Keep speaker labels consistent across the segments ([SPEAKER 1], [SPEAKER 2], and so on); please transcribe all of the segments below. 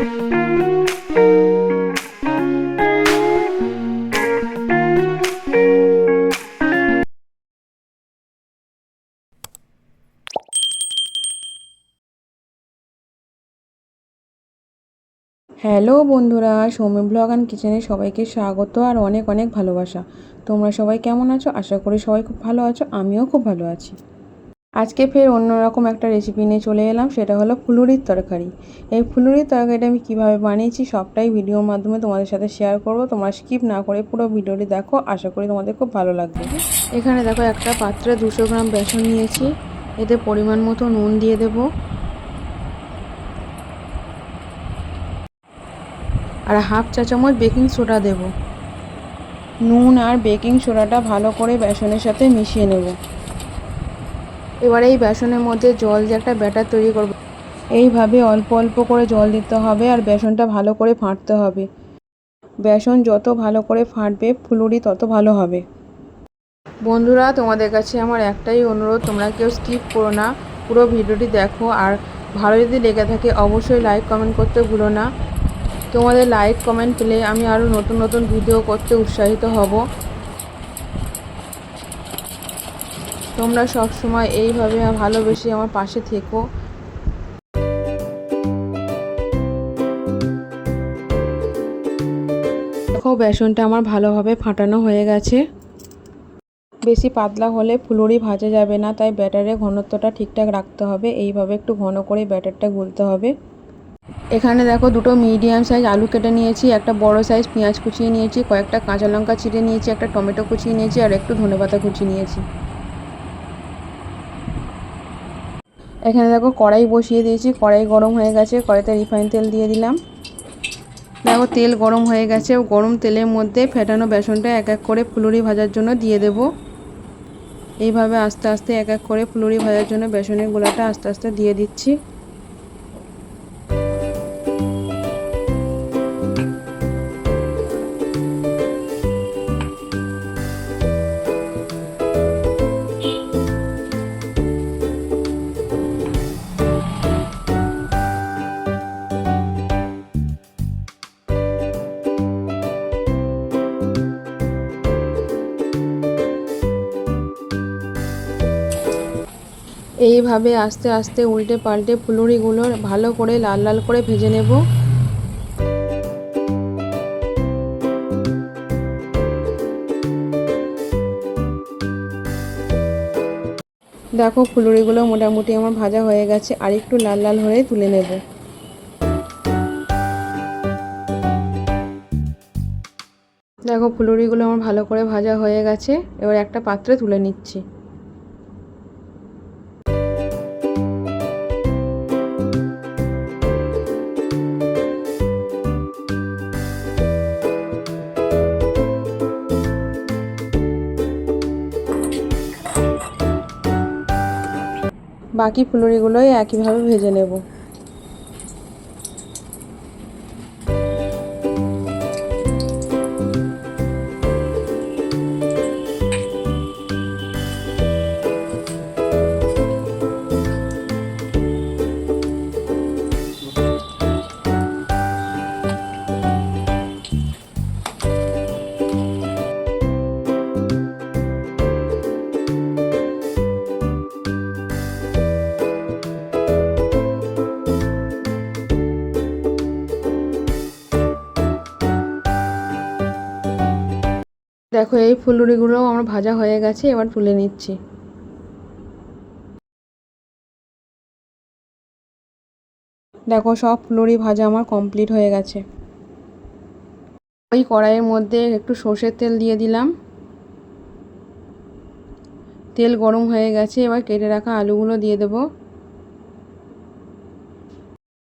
[SPEAKER 1] Hello বন্ধুরা, Soumi blog and কিচেনে সবাইকে স্বাগত আর অনেক অনেক ভালোবাসা। তোমরা সবাই কেমন আছো? আশা করি সবাই খুব ভালো আছো, আমিও খুব ভালো আছি। আজকে ফের অন্যরকম একটা রেসিপি নিয়ে চলে এলাম, সেটা হলো ফুলুরির তরকারি। এই ফুলুরির তরকারিটা আমি কীভাবে বানিয়েছি সবটাই ভিডিওর মাধ্যমে তোমাদের সাথে শেয়ার করব। তোমরা স্কিপ না করে পুরো ভিডিওটি দেখো, আশা করি তোমাদের খুব ভালো লাগবে। এখানে দেখো একটা পাত্রে দুশো গ্রাম বেসন নিয়েছি, এতে পরিমাণ মতো নুন দিয়ে দেবো। আর হাফ চা চামচ বেকিং সোডা দেব। নুন আর বেকিং সোডাটা ভালো করে বেসনের সাথে মিশিয়ে নেব। এবার এই বেসনের মধ্যে জল দিয়ে একটা ব্যাটার তৈরি করব। এইভাবে অল্প অল্প করে জল দিতে হবে আর বেসনটা ভালো করে ফাটতে হবে। বেসন যত ভালো করে ফাটবে, ফুলুরি তত ভালো হবে। বন্ধুরা, তোমাদের কাছে আমার একটাই অনুরোধ, তোমরা কেউ স্কিপ করো না। পুরো ভিডিওটি দেখো। আর ভালো যদি লেগে থাকে, অবশ্যই লাইক কমেন্ট করতে ভুলো না। তোমাদের লাইক কমেন্ট পেলে আমি আরও নতুন নতুন ভিডিও করতে উৎসাহিত হব। তোমরা সব সময় এইভাবে ভালোবেসে আমার পাশে থেকো। দেখো, বেসনটা আমার ভালোভাবে ফাটানো হয়ে গেছে। বেশি পাতলা হলে ফুলুরি ভাজা যাবে না, তাই ব্যাটারের ঘনত্বটা ঠিকঠাক রাখতে হবে। এইভাবে একটু ঘন করে ব্যাটারটা গুলতে হবে। এখানে দেখো, দুটো মিডিয়াম সাইজ আলু কেটে নিয়েছি, একটা বড় সাইজ পেঁয়াজ কুচিয়ে নিয়েছি, কয়েকটা কাঁচা লঙ্কা ছিঁড়ে নিয়েছি, একটা টমেটো কুচিয়ে নিয়েছি, আর একটু ধনেপাতা কুচিয়ে নিয়েছি। এখানে দেখো কড়াই বসিয়ে দিয়েছি, কড়াই গরম হয়ে গেছে, কড়াইতে রিফাইন তেল দিয়ে দিলাম। দেখো তেল গরম হয়ে গেছে গরম তেলের মধ্যে ফেটানো বেসনটা এক এক করে ফুলুরি ভাজার জন্য দিয়ে দেব। এইভাবে আস্তে আস্তে এক এক করে ফুলুরি ভাজার জন্য বেসনের গোলাটা আস্তে আস্তে দিয়ে দিচ্ছি। এইভাবে আস্তে আস্তে উল্টে পাল্টে ফুলুরিগুলো ভালো করে লাল লাল করে ভেজে নেব। দেখো ফুলুরিগুলো মোটামুটি আমার ভাজা হয়ে গেছে, আর একটু লাল লাল হয়ে তুলে নেব। দেখো ফুলুরিগুলো আমার ভালো করে ভাজা হয়ে গেছে, এবার একটা পাত্রে তুলে নিচ্ছি। বাকি ফুলুরিগুলোই একইভাবে ভেজে নেব। দেখো, এই ফুলুরিগুলো আমার ভাজা হয়ে গেছে, এবার তুলে নিচ্ছি। দেখো, সব ফুলুরি ভাজা আমার কমপ্লিট হয়ে গেছে। ওই কড়াইয়ের মধ্যে একটু সর্ষের তেল দিয়ে দিলাম। তেল গরম হয়ে গেছে, এবার কেটে রাখা আলুগুলো দিয়ে দেব।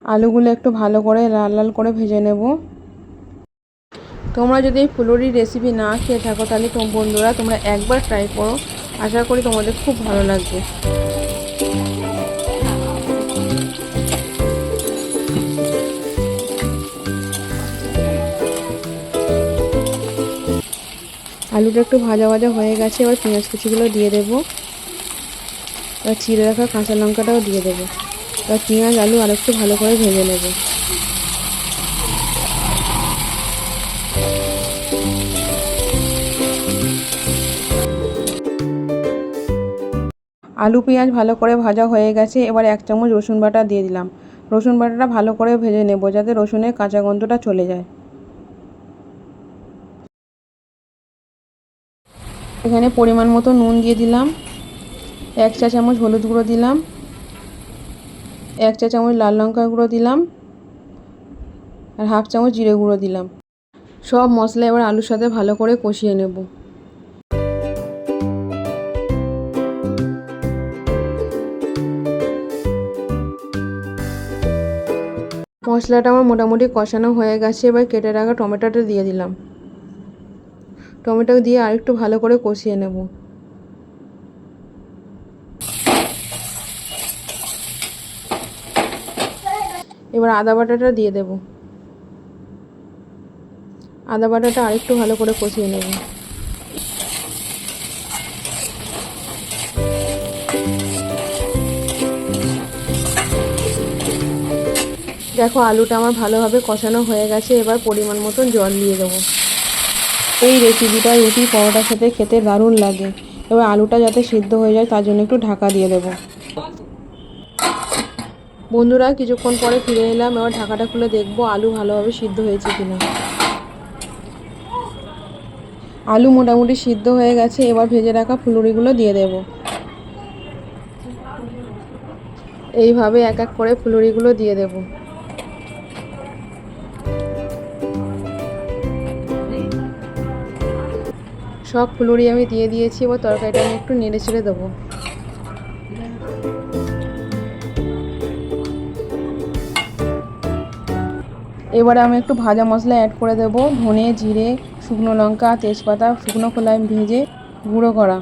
[SPEAKER 1] আলুগুলো একটু ভালো করে লাল লাল করে ভেজে নেব। তোমরা যদি এই ফুলুরির রেসিপি না খেয়ে থাকো, তাহলে বন্ধুরা তোমরা একবার ট্রাই করো। আশা করি তোমাদের খুব ভালো লাগবে। আলুটা একটু ভাজা ভাজা হয়ে গেছে, এবার পেঁয়াজ কুচিগুলো দিয়ে দেবো। এবার চিড়ে রাখা কাঁচা লঙ্কাটাও দিয়ে দেবো। এবার পেঁয়াজ, আলু আর একটু ভালো করে ভেজে নেব। আলু পেঁয়াজ ভালো করে ভাজা হয়ে গেছে, এবার এক চামচ রসুন বাটা দিয়ে দিলাম। রসুন বাটাটা ভালো করে ভেজে নেব যাতে রসুনের কাঁচা গন্ধটা চলে যায়। এখানে পরিমাণ মতো নুন দিয়ে দিলাম। এক চা চামচ হলুদ গুঁড়ো দিলাম। এক চা চামচ লাল লঙ্কা গুঁড়ো দিলাম। আর হাফ চামচ জিরে গুঁড়ো দিলাম। সব মশলা এবার আলুর সাথে ভালো করে কষিয়ে নেব। মশলাটা আমার মোটামুটি কষানো হয়ে গেছে, এবার কেটে রাখা টমেটোটা দিয়ে দিলাম। টমেটো দিয়ে আরেকটু ভালো করে কষিয়ে নেব। এবার আদা বাটাটা দিয়ে দেব। আদা বাটাটা আরেকটু ভালো করে কষিয়ে নেব। দেখো, আলুটা আমার ভালোভাবে কষানো হয়ে গেছে। এবার পরিমাণ মতন জল দিয়ে দেবো। এই রেসিপিটা রুটি, পরোটার সাথে খেতে দারুণ লাগে। এবার আলুটা যাতে সিদ্ধ হয়ে যায়, তার জন্য একটু ঢাকা দিয়ে দেবো। বন্ধুরা, কিছুক্ষণ পরে ফিরে এলাম। এবার ঢাকাটা খুলে দেখব আলু ভালোভাবে সিদ্ধ হয়েছে কিনা। আলু মোটামুটি সিদ্ধ হয়ে গেছে। এবার ভেজে রাখা ফুলুরিগুলো দিয়ে দেব। এইভাবে এক এক করে ফুলুরিগুলো দিয়ে দেবো। সব ফুলুরি আমি দিয়ে দিয়েছি, এবার তরকারিটা আমি একটু নেড়ে ছেড়ে দেবো। এবারে আমি একটু ভাজা মশলা অ্যাড করে দেব, ধনে, জিরে, শুকনো লঙ্কা, তেজপাতা, শুকনো খোলায় ভেজে গুঁড়ো করা।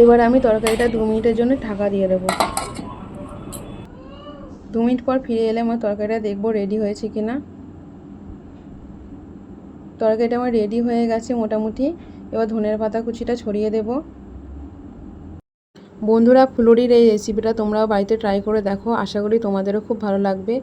[SPEAKER 1] এবার আমি তরকারিটা দু মিনিটের জন্য ঢাকা দিয়ে দেবো। দু মিনিট পর ফিরে এলে আমার তরকারিটা দেখব রেডি হয়েছে কি না তরকারিটা আমার রেডি হয়ে গেছে মোটামুটি। এবার ধনের পাতা কুচিটা ছড়িয়ে দেব। বন্ধুরা ফুলুরির এই রেসিপিটা তোমরাও বাড়িতে ট্রাই করে দেখো। আশা করি তোমাদেরও খুব ভালো লাগবে।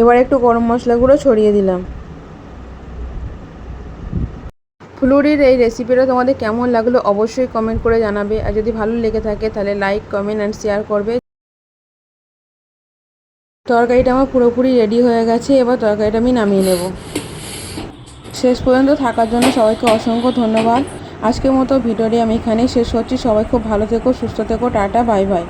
[SPEAKER 1] এবার একটু গরম মশলা গুঁড়ো ছড়িয়ে দিলাম। ফুলুরির এই রেসিপিটা তোমাদের কেমন লাগল অবশ্যই কমেন্ট করে জানাবে। আর যদি ভালো লেগে থাকে তাহলে লাইক কমেন্ট অ্যান্ড শেয়ার করবে। তরকারিটা আমার পুরোপুরি রেডি হয়ে গেছে, এবার তরকারিটা আমি নামিয়ে নেব। শেষ পর্যন্ত থাকার জন্য সবাইকে অসংখ্য ধন্যবাদ। আজকের মতো ভিডিওটি আমি এখানেই শেষ করছি। সবাই খুব ভালো থেকো, সুস্থ থেকো, টাটা বাই বাই